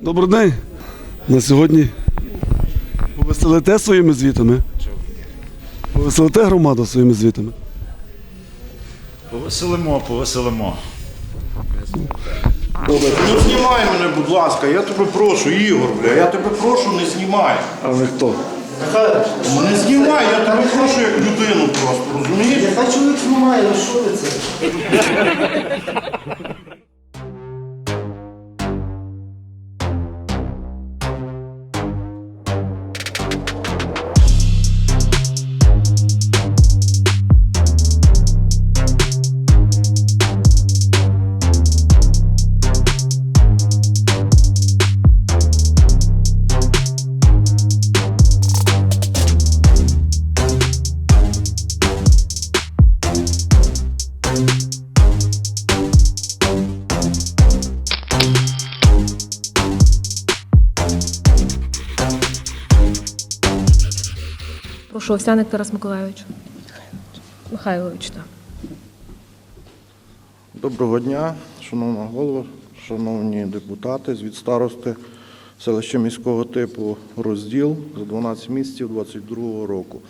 Добрий день. На сьогодні повеселите своїми звітами. Повеселите громаду своїми звітами. Повеселимо, повеселимо. Не знімай мене, будь ласка, я тебе прошу, Ігор, бля, я тебе прошу, не знімай. А ви хто? Не знімай, я тебе прошу як людину просто, розумієш? Яка чоловік знімає, ну що ви це? Прошу, Овсяник Тарас Миколайович. Михайлович, так. Доброго дня, шановна голова, шановні депутати, звід старости селища міського типу розділ за 12 місяців 22 року.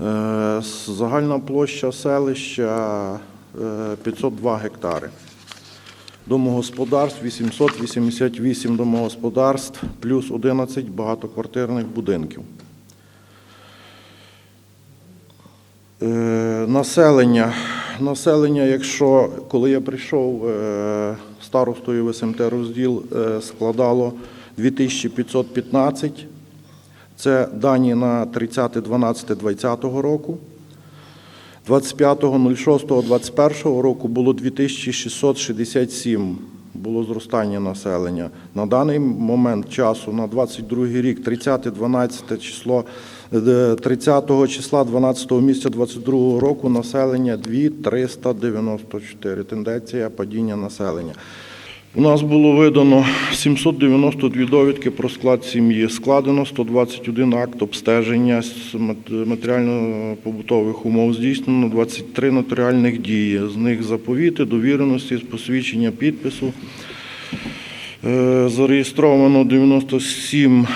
Е, Загальна площа селища 502 гектари. Домогосподарств 888 домогосподарств, плюс 11 багатоквартирних будинків. Е, Населення. Населення, якщо коли я прийшов е, старостою в СМТ розділ, е, складало 2515. Це дані на 30.12.2020 року. 25.06.21 року було 2667 було зростання населення. На даний момент часу, на 22 рік, 30-12 число, е, 30 числа 12 місяця 22 року населення 2394. Тенденція падіння населення. У нас було видано 792 довідки про склад сім'ї. Складено 121 акт обстеження матеріально-побутових умов. Здійснено 23 нотаріальних дії. З них заповіти, довіреності, посвідчення підпису. Е, Зареєстровано 97 е,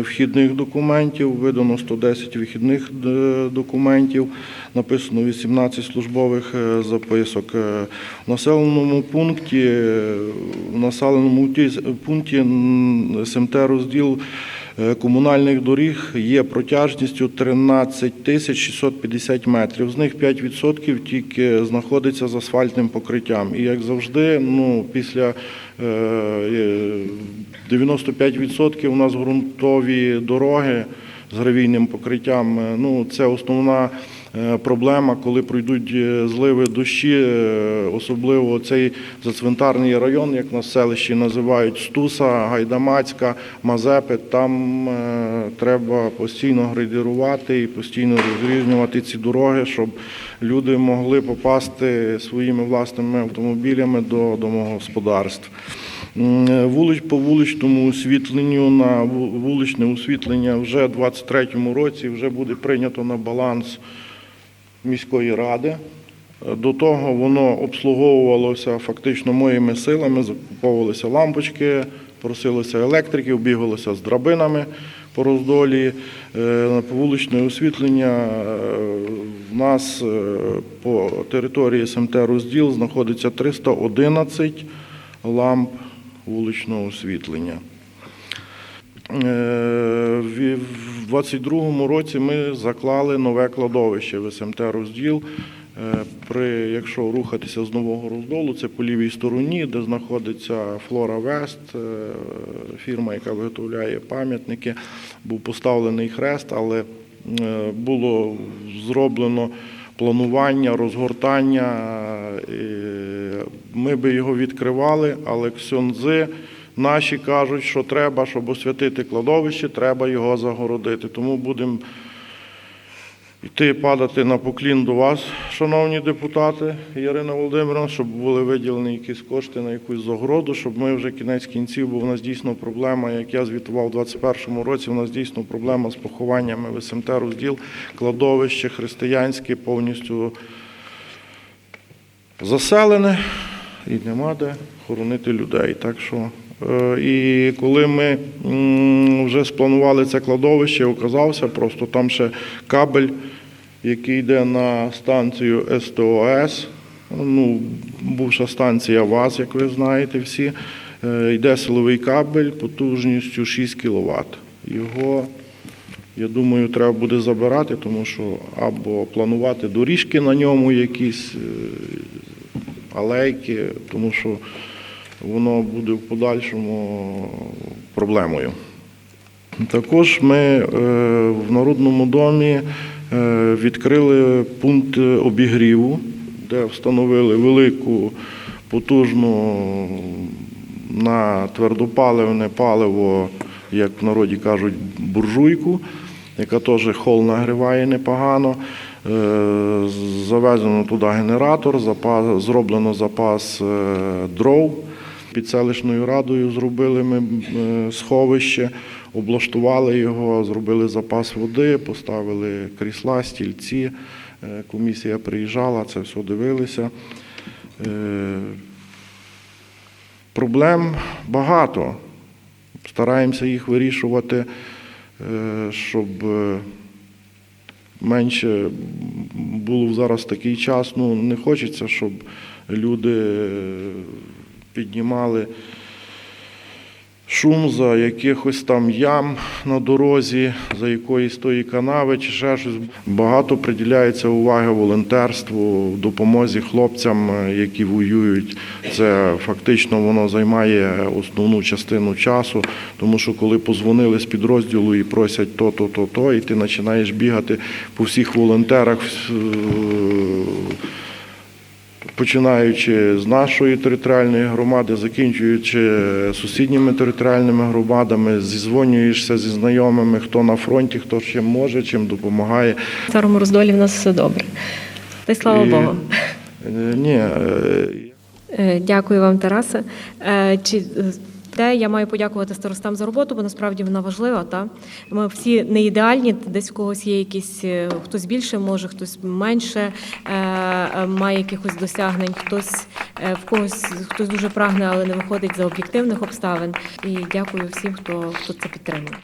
вхідних документів, видано 110 вихідних е, документів, написано 18 службових е, записок. Е, В населеному пункті, е, в населеному ті- пункті СМТ розділ е, комунальних доріг є протяжністю 13 тисяч 650 метрів. З них 5% тільки знаходиться з асфальтним покриттям. І як завжди, ну, після е, е, 95% у нас ґрунтові дороги з гравійним покриттям. Е, Ну, це основна е, проблема, коли пройдуть е, зливи дощі, особливо цей зацвинтарний район, як на селищі називають Стуса, Гайдамацька, Мазепи. Там треба постійно грейдерувати і постійно розрізнювати ці дороги, щоб люди могли попасти своїми власними автомобілями до домогосподарств. Вулич по вуличному освітленню на вуличне освітлення вже в 2023 році вже буде прийнято на баланс міської ради. До того воно обслуговувалося фактично моїми силами, закуповувалися лампочки, просилося електриків, бігалося з драбинами по роздолі. Е, По вуличне освітлення е, в нас е, по території СМТ розділ знаходиться 311 ламп вуличного освітлення. Е, В 22-му році ми заклали нове кладовище в СМТ розділ. Е, При, якщо рухатися з нового роздолу, це по лівій стороні, де знаходиться Флора Вест, е, фірма, яка виготовляє пам'ятники. Був поставлений хрест, але було зроблено планування, розгортання. Ми би його відкривали, але ксьонзи наші кажуть, що треба, щоб освятити кладовище, треба його загородити. Тому будемо йти падати на поклін до вас, шановні депутати, Ірина Володимирівна, щоб були виділені якісь кошти на якусь загороду, щоб ми вже кінець кінців, бо в нас дійсно проблема, як я звітував у 2021 році, у нас дійсно проблема з похованнями в СМТ розділ, кладовище християнське повністю заселене і нема де хоронити людей. Так що Е, І коли ми вже спланували це кладовище, оказався просто там ще кабель, який йде на станцію СТОС. Ну, бувша станція ВАЗ, як ви знаєте всі. Е, Йде силовий кабель потужністю 6 кВт. Його, я думаю, треба буде забирати, тому що або планувати доріжки на ньому якісь, е, алейки, тому що воно буде в подальшому проблемою. Також ми е, в Народному домі е, відкрили пункт обігріву, де встановили велику потужну на твердопаливне паливо, як в народі кажуть, буржуйку, яка теж хол нагріває непогано. Е, Завезено туди генератор, запас, зроблено запас е, дров. Під селищною радою зробили ми е, сховище, облаштували його, зробили запас води, поставили крісла, стільці. Комісія приїжджала, це все дивилися. Проблем багато. Стараємося їх вирішувати, щоб менше було зараз такий час. Ну, не хочеться, щоб люди піднімали шум за якихось там ям на дорозі, за якоїсь тої канави чи ще щось. Багато приділяється уваги волонтерству, допомозі хлопцям, е, які воюють. Це фактично воно займає основну частину часу, тому що коли позвонили з підрозділу і просять то, то, то, то, і ти починаєш бігати по всіх волонтерах. Починаючи з нашої територіальної громади, закінчуючи сусідніми територіальними громадами, зізвонюєшся зі знайомими, хто на фронті, хто чим може, чим допомагає. В старому роздолі в нас все добре. Та й слава І, Богу. е, Ні, е, Е, Дякую вам, Тарасе. Чи те я маю подякувати старостам за роботу, бо насправді вона важлива. Та ми всі не ідеальні. Десь у когось є якісь е, хтось більше може, хтось менше е, е, має якихось досягнень, хтось в когось хтось дуже прагне, але не виходить за об'єктивних обставин. І дякую всім, хто, хто це підтримує.